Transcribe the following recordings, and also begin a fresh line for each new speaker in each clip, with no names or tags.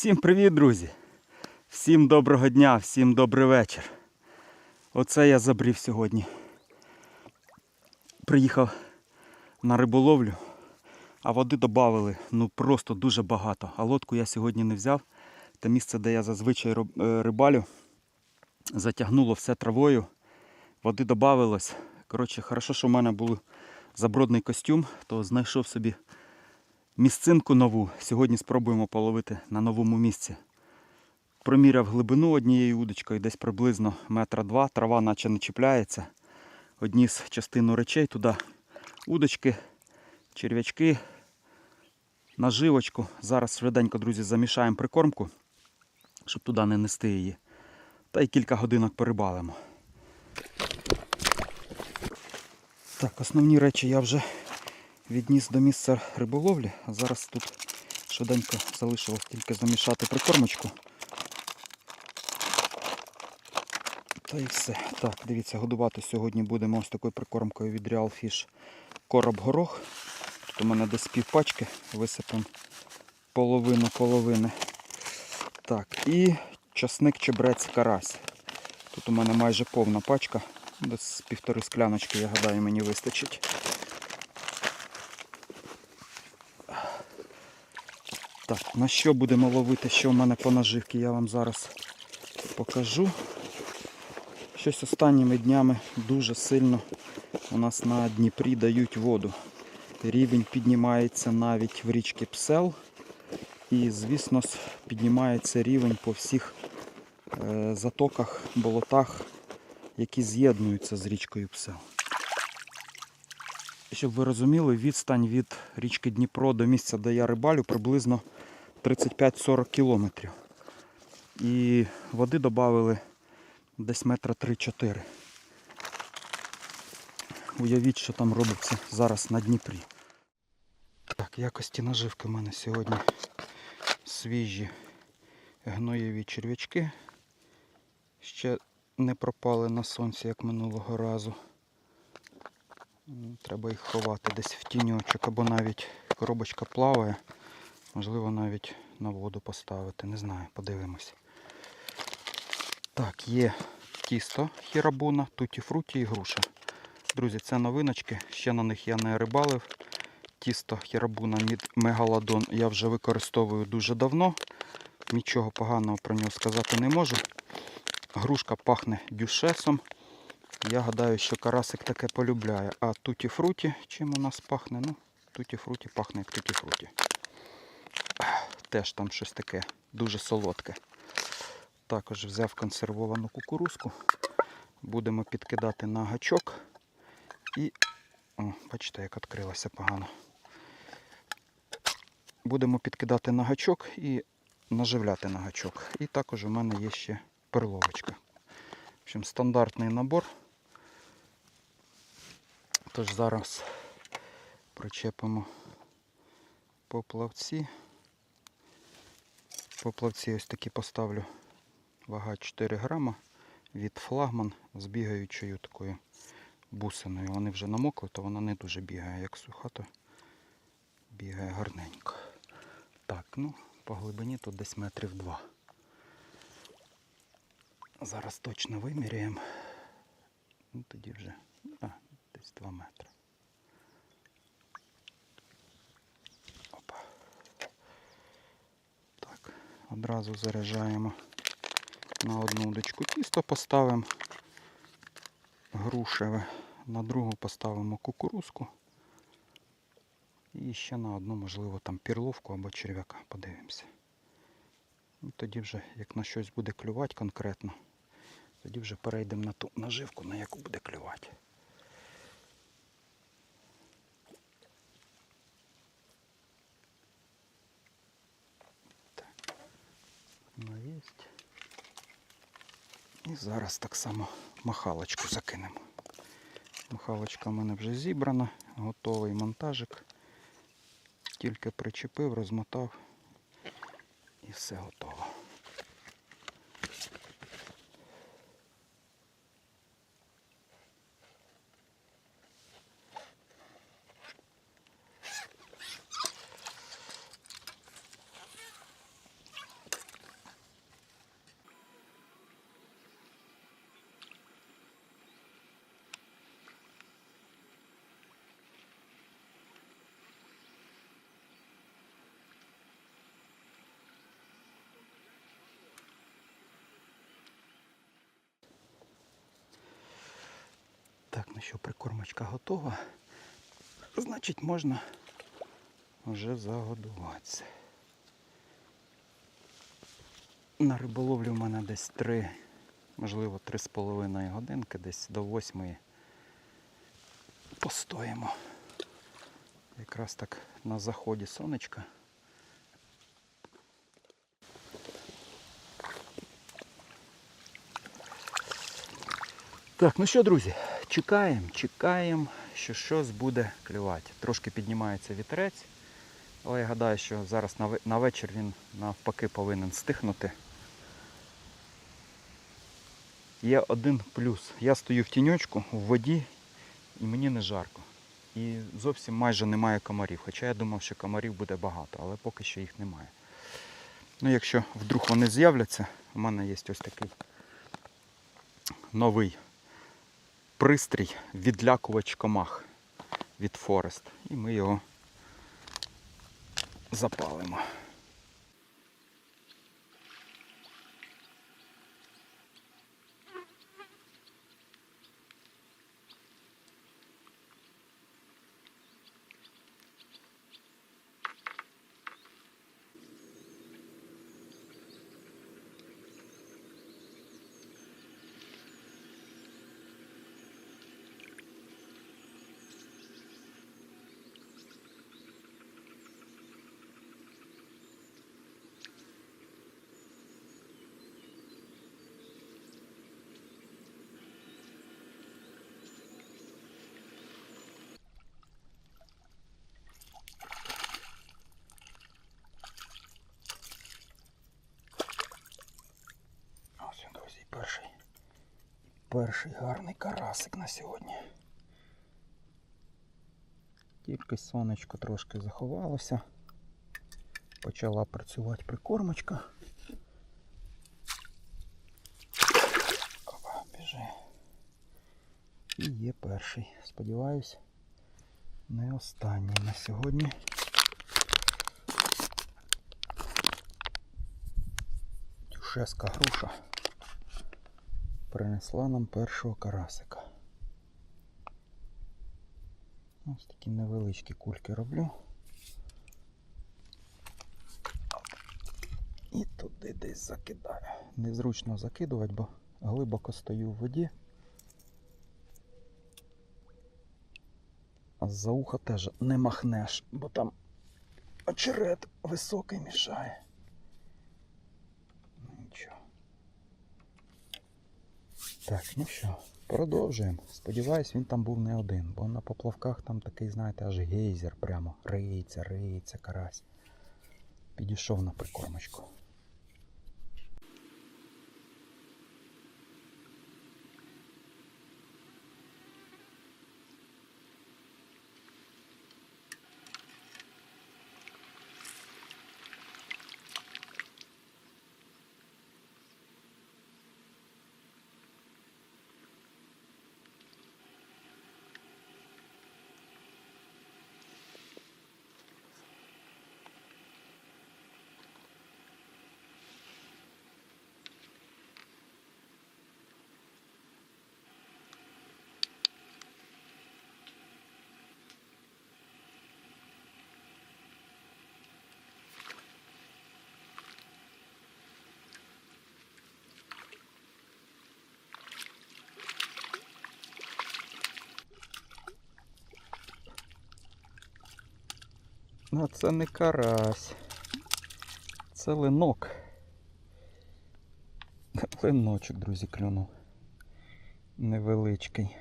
Всім привіт, друзі! Всім доброго дня, всім добрий вечір. Оце я забрів сьогодні. Приїхав на риболовлю, а води додали ну просто дуже багато. А лодку я сьогодні не взяв. Те місце, де я зазвичай е, рибалю, затягнуло все травою, води додавилось. Коротше, хорошо, що в мене був забродний костюм, то знайшов собі місцинку нову. Сьогодні спробуємо половити на новому місці. Проміряв глибину однією удочкою, десь приблизно метра два. Трава наче не чіпляється. Одніс частину речей туди удочки, черв'ячки, наживочку. Зараз швиденько, друзі, замішаємо прикормку, щоб туди не нести її. Та й кілька годинок порибалимо. Так, основні речі я вже відніс до місця риболовлі. А зараз тут швиденько залишилось тільки замішати прикормочку. Та і все. Так, дивіться, годувати сьогодні будемо ось такою прикормкою від Real Fish короб горох. Тут у мене десь півпачки, висипемо половину половини. Так, і часник чебрець карась. Тут у мене майже повна пачка. Десь півтори скляночки, я гадаю, мені вистачить. Так, на що будемо ловити, що в мене по наживці, я вам зараз покажу. Щось останніми днями дуже сильно у нас на Дніпрі дають воду. Рівень піднімається навіть в річці Псел. І, звісно, піднімається рівень по всіх е, затоках, болотах, які з'єднуються з річкою Псел. Щоб ви розуміли, відстань від річки Дніпро до місця, де я рибалю, приблизно 35-40 кілометрів. І води додали десь метра 3-4. Уявіть, що там робиться зараз на Дніпрі. Так, якості наживки в мене сьогодні свіжі гноєві черв'ячки. Ще не пропали на сонці, як минулого разу. Треба їх ховати десь в тіньочок, або навіть коробочка плаває. Можливо, навіть на воду поставити. Не знаю, подивимось. Так, є тісто хірабуна, туті фруті і груша. Друзі, це новиночки. Ще на них я не рибалив. Тісто хірабуна від мегаладон я вже використовую дуже давно. Нічого поганого про нього сказати не можу. Грушка пахне дюшесом. Я гадаю, що карасик таке полюбляє. А туті фруті, чим у нас пахне? Ну, туті фруті пахне як туті фруті. Теж там щось таке дуже солодке. Також взяв консервовану кукурузку. Будемо підкидати на гачок. І, о, бачите, як відкрилася погано. Будемо підкидати на гачок і наживляти на гачок. І також у мене є ще перловочка. В общем, стандартний набор. Тож зараз причепимо поплавці. Поплавці ось такі поставлю. Вага 4 грама від флагман з бігаючою такою бусиною. Вони вже намокли, то вона не дуже бігає, як суха, то бігає гарненько. Так, ну, по глибині тут десь метрів два. Зараз точно виміряємо. Ну, тоді вже а, десь 2 метри. Опа. Так, одразу заряджаємо на одну удочку тісто поставимо грушеве, на другу поставимо кукурузку. І ще на одну, можливо, там пірловку або черв'яка. Подивимося. І тоді вже, як на щось буде клювати конкретно, тоді вже перейдемо на ту наживку, на яку буде клювати. Ну, єсть. І зараз так само махалочку закинемо. Махалочка в мене вже зібрана, готовий монтажик. Тільки причепив, розмотав і все готово. Ну що, прикормочка готова. Значить, можна вже загодуватися. На риболовлю в мене десь 3, можливо, 3,5 годинки, десь до 8 постоїмо. Якраз так на заході сонечка. Так, ну що, друзі, чекаємо, чекаємо, що щось буде клювати. Трошки піднімається вітерець, але я гадаю, що зараз на вечір він навпаки повинен стихнути. Є один плюс. Я стою в тіньочку, в воді, і мені не жарко. І зовсім майже немає комарів. Хоча я думав, що комарів буде багато, але поки що їх немає. Ну, якщо вдруг вони з'являться, у мене є ось такий новий пристрій відлякувач комах від Форест. І ми його запалимо. Ось він, друзі, перший. Перший гарний карасик на сьогодні. Тільки сонечко трошки заховалося. Почала працювати прикормочка. Опа, біжи. І є перший. Сподіваюсь, не останній на сьогодні. Тюшеска груша принесла нам першого карасика. Ось такі невеличкі кульки роблю. І туди десь закидаю. Незручно закидувати, бо глибоко стою в воді. А за ухо теж не махнеш, бо там очерет високий мішає. Ну, Нічого. Так, ну що, продовжуємо. Сподіваюсь, він там був не один, бо на поплавках там такий, знаєте, аж гейзер прямо. Риється, риється, карась. Підійшов на прикормочку. Ну, це не карась. Це линок. Линочок, друзі, клюнув. Невеличкий.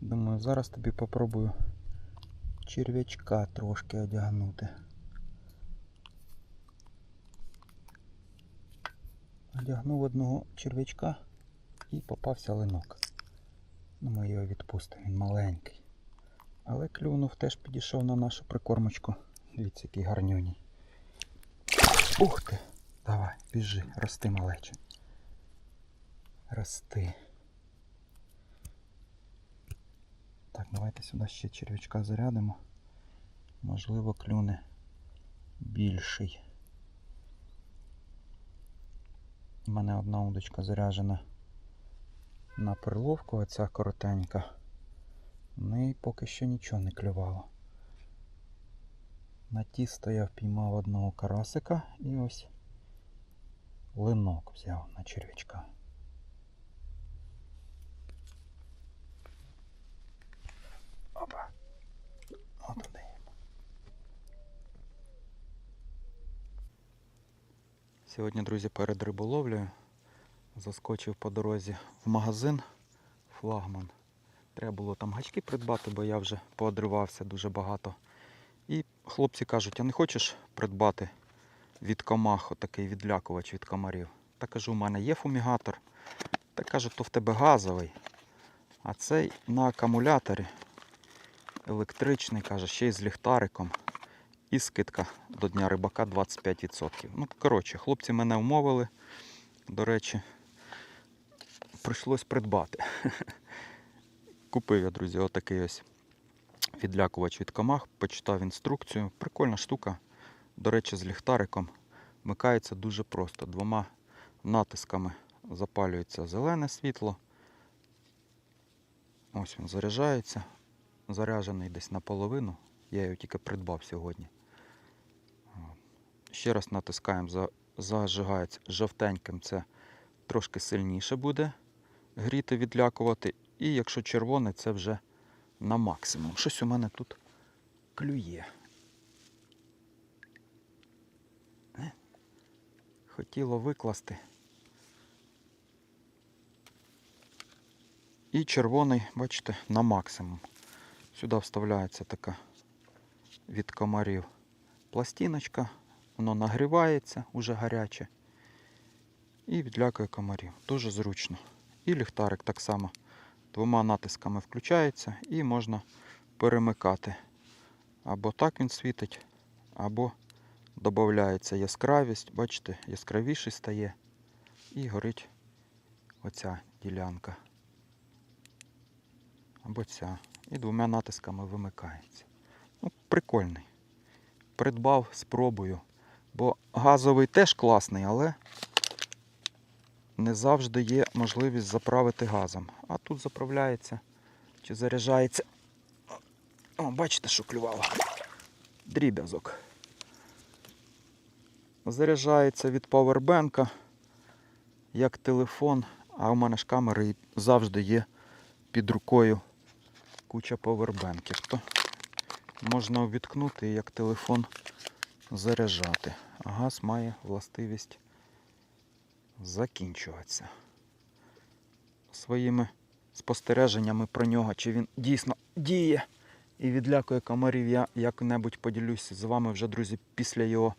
Думаю, зараз тобі попробую черв'ячка трошки одягнути. Одягнув одного черв'ячка і попався линок. Ну, ми його відпустимо, він маленький. Але клюнув теж підійшов на нашу прикормочку. Дивіться, який гарнюній. Ух ти! Давай, біжи, рости малече. Рости. Так, давайте сюди ще черв'ячка зарядимо. Можливо, клюне більший. У мене одна удочка заряджена на приловку, оця коротенька. В неї поки що нічого не клювало. На тісто я впіймав одного карасика і ось линок взяв на черв'ячка. Опа. От туди. Сьогодні, друзі, перед риболовлею заскочив по дорозі в магазин флагман. Треба було там гачки придбати, бо я вже поодривався дуже багато. І хлопці кажуть, а не хочеш придбати від комах отакий відлякувач від комарів? Та кажу, у мене є фумігатор. Та кажуть, то в тебе газовий. А цей на акумуляторі електричний, каже, ще й з ліхтариком. І скидка до Дня рибака 25%. Ну, коротше, хлопці мене умовили. До речі, прийшлось придбати. Купив я, друзі, отакий ось відлякувач від комах, почитав інструкцію. Прикольна штука. До речі, з ліхтариком вмикається дуже просто. Двома натисками запалюється зелене світло. Ось він заряджається. Заряджений десь наполовину. Я його тільки придбав сьогодні. Ще раз натискаємо, за- зажигається жовтеньким. Це трошки сильніше буде гріти, відлякувати. І якщо червоне, це вже на максимум. Щось у мене тут клює. Е? Хотіло викласти. І червоний, бачите, на максимум. Сюди вставляється така від комарів пластиночка. Воно нагрівається, уже гаряче. І відлякує комарів. Дуже зручно. І ліхтарик так само двома натисками включається і можна перемикати. Або так він світить, або додається яскравість. Бачите, яскравіший стає і горить оця ділянка. Або ця. І двома натисками вимикається. Ну, прикольний. Придбав, спробую. Бо газовий теж класний, але не завжди є можливість заправити газом. А тут заправляється чи заряджається. О, бачите, що клювало. Дріб'язок. Заряджається від павербенка, як телефон, а у мене ж камери завжди є під рукою куча павербенків. То можна увіткнути і як телефон заряджати. Газ має властивість закінчуватися. Своїми спостереженнями про нього, чи він дійсно діє і відлякує комарів, я як-небудь поділюся з вами вже, друзі, після його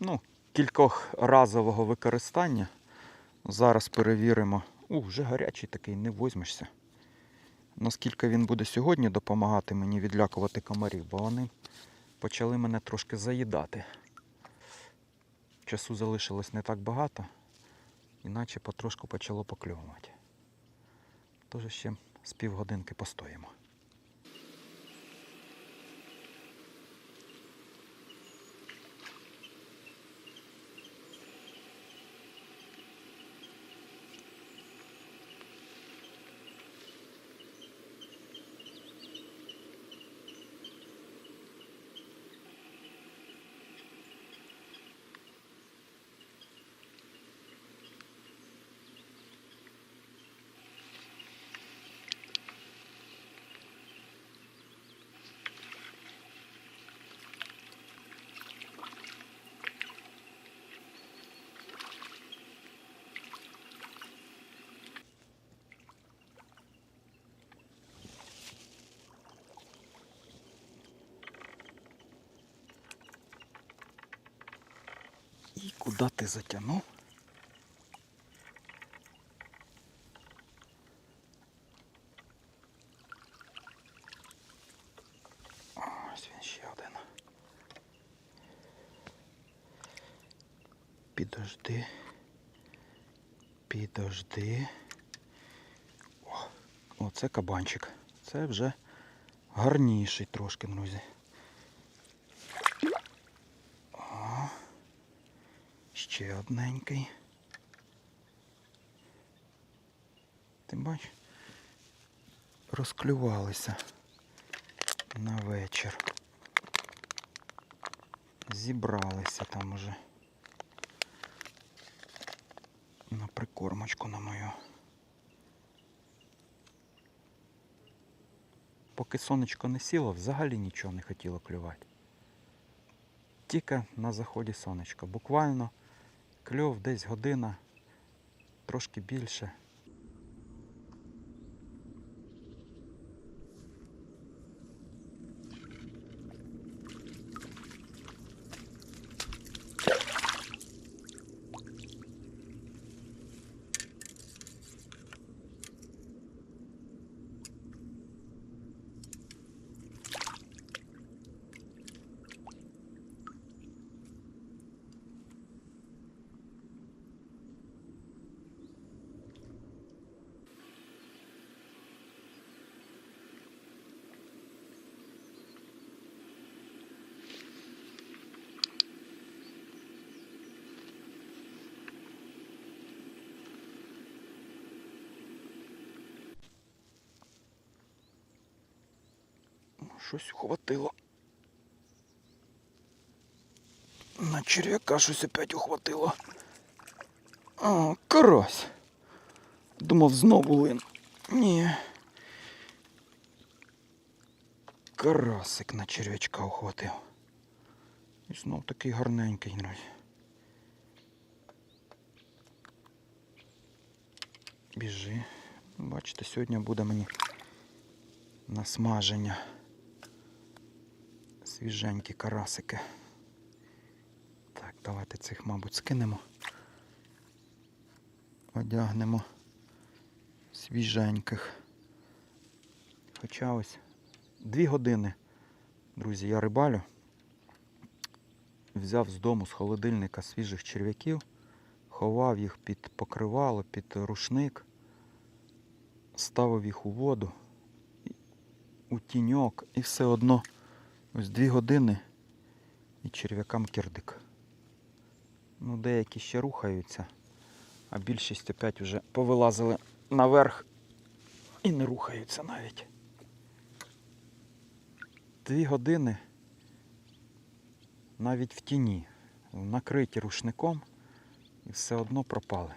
ну, кількох разового використання. Зараз перевіримо. У, вже гарячий такий, не возьмешся. Наскільки він буде сьогодні допомагати мені відлякувати комарів, бо вони почали мене трошки заїдати. Часу залишилось не так багато, іначе потрошку почало покльовувати. Тож ще з півгодинки постоїмо. Куди ти затягнув? Ось він ще один. Підожди. Підожди. О, о, це кабанчик. Це вже гарніший трошки, друзі. Ще одненький. ти бач, розклювалися на вечір. Зібралися там уже. На прикормочку на мою. Поки сонечко не сіло, взагалі нічого не хотіло клювати. Тільки на заході сонечка. Буквально кльов десь година, трошки більше. Щось хватило. На черв'яка щось опять ухватило. А, карась. Думав знову лин. Ні. Карасик на черв'ячка ухватив. І знов такий гарненький, друзі. Біжи. Бачите, сьогодні буде мені на смаження. Свіженькі карасики. Так, давайте цих, мабуть, скинемо. Одягнемо свіженьких. Хоча ось дві години, друзі, я рибалю. Взяв з дому з холодильника свіжих черв'яків, ховав їх під покривало, під рушник, ставив їх у воду, у тіньок і все одно ось дві години і черв'якам кирдик. Ну, деякі ще рухаються, а більшість опять вже повилазили наверх і не рухаються навіть. Дві години навіть в тіні, накриті рушником і все одно пропали.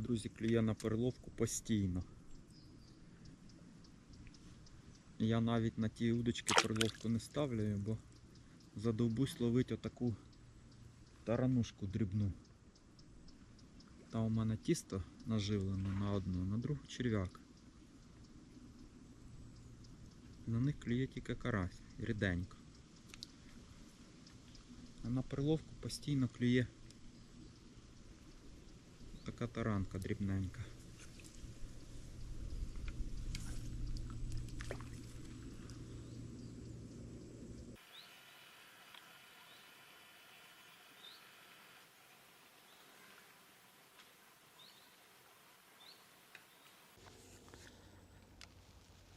Друзі, клює на перловку постійно. Я навіть на ті удочки перловку не ставлю, бо задовбусь ловити отаку таранушку дрібну. Там у мене тісто наживлено на одну, на другу черв'як. На них клює тільки карась, ріденько. А на перловку постійно клює така таранка дрібненька.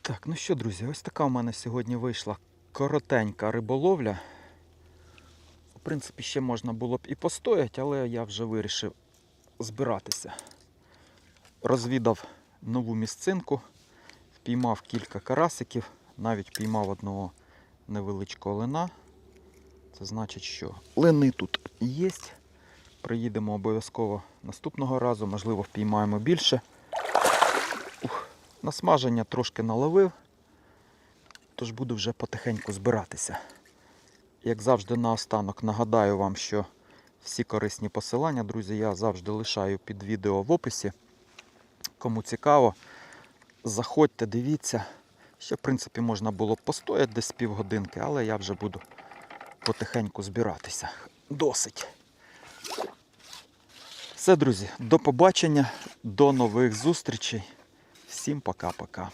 Так, ну що, друзі, ось така в мене сьогодні вийшла коротенька риболовля. В принципі, ще можна було б і постояти, але я вже вирішив збиратися. Розвідав нову місцинку, впіймав кілька карасиків, навіть впіймав одного невеличкого лина. Це значить, що лини тут є. Приїдемо обов'язково наступного разу, можливо, впіймаємо більше. Ух, на смаження трошки наловив, тож буду вже потихеньку збиратися. Як завжди, наостанок нагадаю вам, що всі корисні посилання, друзі, я завжди лишаю під відео в описі. Кому цікаво, заходьте, дивіться. Ще, в принципі, можна було постояти десь півгодинки, але я вже буду потихеньку збиратися. Досить. Все, друзі, до побачення, до нових зустрічей. Всім пока-пока.